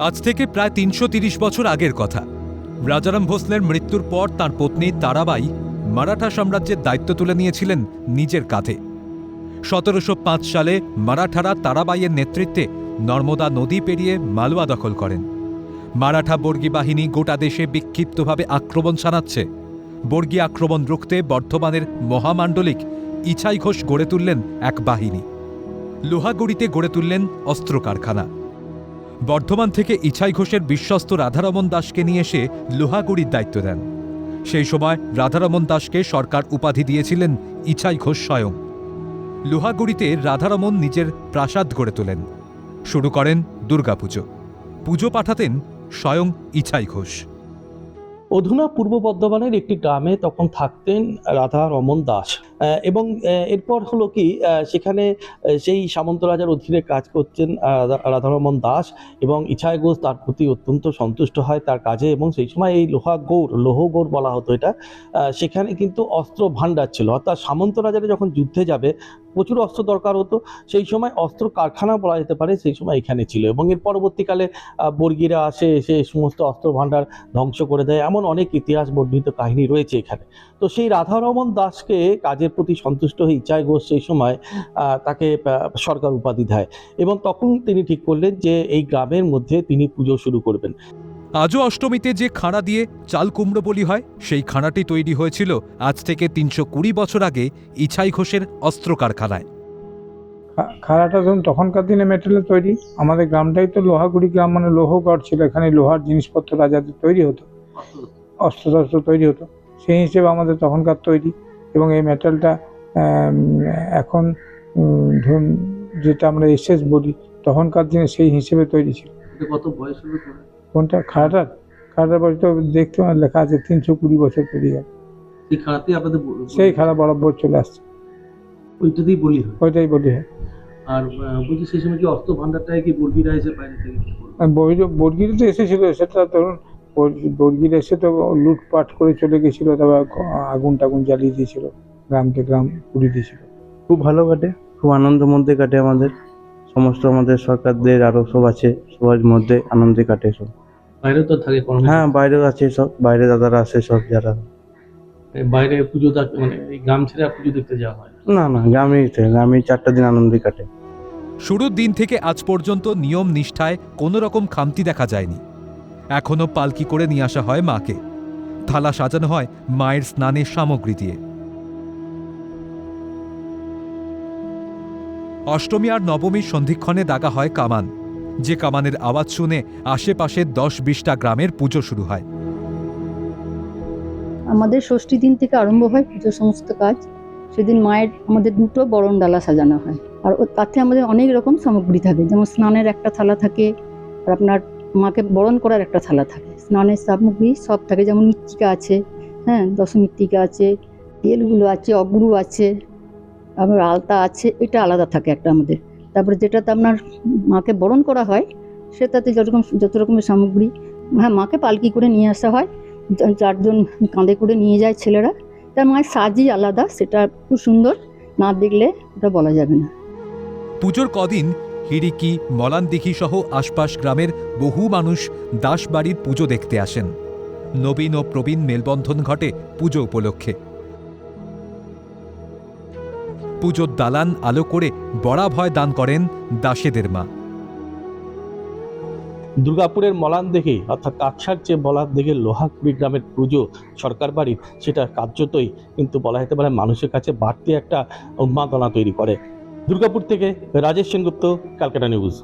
আজ থেকে প্রায় তিনশো বছর আগের কথা। রাজারাম ভোসলের মৃত্যুর পর তার পত্নী তারাবাই মারাঠা সাম্রাজ্যের দায়িত্ব তুলে নিয়েছিলেন নিজের কাঁধে। সতেরোশো পাঁচ সালে মারাঠারা তারাবাইয়ের নেতৃত্বে নর্মদা নদী পেরিয়ে মালওয়া দখল করেন। মারাঠা বর্গী বাহিনী গোটা দেশে বিক্ষিপ্তভাবে আক্রমণ চালাচ্ছে বর্গী আক্রমণ রুখতে বর্ধমানের মহামাণ্ডলিক ইছাই ঘোষ গড়ে তুললেন এক বাহিনী। লোহাগুড়িতে গড়ে তুললেন অস্ত্র কারখানা বর্ধমান থেকে ইছাই ঘোষের বিশ্বস্ত রাধারমন দাসকে নিয়ে এসে লোহাগুড়ির দায়িত্ব দেন। সেই সময় রাধারমন দাসকে সরকার উপাধি দিয়েছিলেন ইছাই ঘোষ স্বয়ং। লোহাগুড়িতে রাধারমন নিজের প্রাসাদ গড়ে তোলেন। শুরু করেন দুর্গাপুজো। পুজো পাঠাতেন স্বয়ং ইছাই ঘোষ। অধুনা পূর্ব বর্ধমানের একটি গ্রামে তখন থাকতেন রাধা রমন দাস। এবং এরপর হলো কি সেখানে সেই সামন্ত রাজার অধীনে কাজ করছেন রাধারমন দাস এবং ইছায় ঘোষ তার প্রতি অত্যন্ত সন্তুষ্ট হয় তার কাজে এবং সেই সময় এই লোহা গৌর লৌহ গৌর বলা হতো এটা সেখানে কিন্তু অস্ত্র ভাণ্ডার ছিল। অর্থাৎ সামন্ত রাজারা যখন যুদ্ধে যাবে, প্রচুর অস্ত্র দরকার হতো, সেই সময় অস্ত্র কারখানা বলা যেতে পারে, সেই সময় এখানে ছিল এবং এর পরবর্তীকালে বর্গীরা আসে, এসে সমস্ত অস্ত্র ভাণ্ডার ধ্বংস করে দেয়, এমন অনেক ইতিহাস বর্ণিত কাহিনী রয়েছে এখানে। তো সেই রাধারমন দাসকে কাজের প্রতি সন্তুষ্ট হয়ে ইচ্ছায় ঘোষ সেই সময় তাকে সরকার উপাধি দেয়। এবং তখন তিনি ঠিক করলেন যে এই গ্রামের মধ্যে তিনি পুজো শুরু করবেন। আজও অষ্টমীতে যে খাঁড়া দিয়ে চাল কুমড়ো বলি হয় সেই খাঁড়াটি তৈরি হয়েছিল আজ থেকে তিনশো কুড়ি বছর আগে ইছাই ঘোষের অস্ত্র কারখানায়। খাড়াটা ধরুন তখনকার দিনে মেটেরিয়াল তৈরি আমাদের গ্রামটাই তো লোহাগুড়ি গ্রাম মানে লৌহগড় ছিল এখানে লোহার জিনিসপত্র রাজাদের তৈরি হতো অস্ত্র শস্ত্র তৈরি হতো। সেই হিসেবে আমাদের তখনকার তৈরি। এবং এই মেটালটা এখন ধরুন যেটা আমরা এসএস বলি তখনকার দিনে সেই হিসেবে তৈরি ছিল। কত বয়স কোনটা? খাড়াটার খাড়াটার বয়স তো দেখতে আমার লেখা আছে তিনশো কুড়ি বছর পেরিয়ে গেল। সেই খাড়া বরাবর চলে আসছে। ওইটাতেই বলি ওইটাই বলি হ্যাঁ। আর বলছি সেই সময় কি কি বর্গীরা এসে বাইরে থেকে বর্গির তো এসেছিল সেটা ধরুন বর্গির এসে তো লুটপাট করে চলে গেছিল তারপর আগুন টাগুন জ্বালিয়ে দিয়েছিল গ্রামকে গ্রাম পুড়িয়ে দিয়েছিল। খুব ভালো কাটে খুব আনন্দের মধ্যে কাটে আমাদের সমস্ত আমাদের সরকারদের আরও সব আছে সবার মধ্যে আনন্দে কাটে সব। বাইরে তো থাকে হ্যাঁ বাইরেও আছে সব বাইরে দাদারা আসে সব যারা। বাইরে পুজো মানে এই গ্রাম ছেড়ে পুজো দেখতে যাওয়া হয় না। না গ্রামেই গ্রামেই চারটা দিন আনন্দে কাটে। শুরুর দিন থেকে আজ পর্যন্ত নিয়ম নিষ্ঠায় কোনো রকম খামতি দেখা যায়নি। এখনও পালকি করে নিয়ে আসা হয় মাকে। থালা সাজানো হয় মায়ের স্নানের সামগ্রী দিয়ে। অষ্টমী আর নবমীর সন্ধিক্ষণে দাগা হয় কামান। যে কামানের আওয়াজ শুনে আশেপাশের দশ বিশটা গ্রামের পুজো শুরু হয়। আমাদের ষষ্ঠী দিন থেকে আরম্ভ হয় পুজো সমস্ত কাজ। সেদিন মায়ের, আমাদের দুটো বরণ ডালা সাজানো হয়। আর তাতে আমাদের অনেক রকম সামগ্রী থাকে। যেমন স্নানের একটা থালা থাকে, আর আপনার মাকে বরণ করার একটা থালা থাকে। স্নানের সামগ্রী সব থাকে। যেমন মৃত্তিকা আছে হ্যাঁ দশমৃত্তিকা আছে, তেলগুলো আছে, অগুরু আছে, আবার আলতা আছে, এটা আলাদা থাকে একটা আমাদের। তারপরে যেটাতে আপনার মাকে বরণ করা হয়, সেটাতে যত রকম, যত রকমের সামগ্রী হ্যাঁ মাকে পালকি করে নিয়ে আসা হয়। চারজন কাঁধে করে নিয়ে যায় ছেলেরা। তার মায়ের সাজই আলাদা, সেটা খুব সুন্দর, না দেখলে ওটা বলা যাবে না। পুজোর কদিন হিড়িকি মলানদিঘি সহ আশপাশ গ্রামের বহু মানুষ দাসবাড়ির পুজো দেখতে আসেন। নবীন ও প্রবীণ মেলবন্ধন ঘটে পুজো উপলক্ষে। পুজোর দালান আলো করে বড়া ভয় দান করেন দাসেদের মা। দুর্গাপুরের মলান দেখে অর্থাৎ কাকসার যে মলান দেখে লোহাকুড়ি গ্রামের পুজো সরকার বাড়ির, সেটা কার্যতই, কিন্তু বলা যেতে পারে মানুষের কাছে বাড়তি একটা উন্মাদনা তৈরি করে। দুর্গাপুর থেকে রাজেশ সেনগুপ্ত ক্যালকাটা নিউজ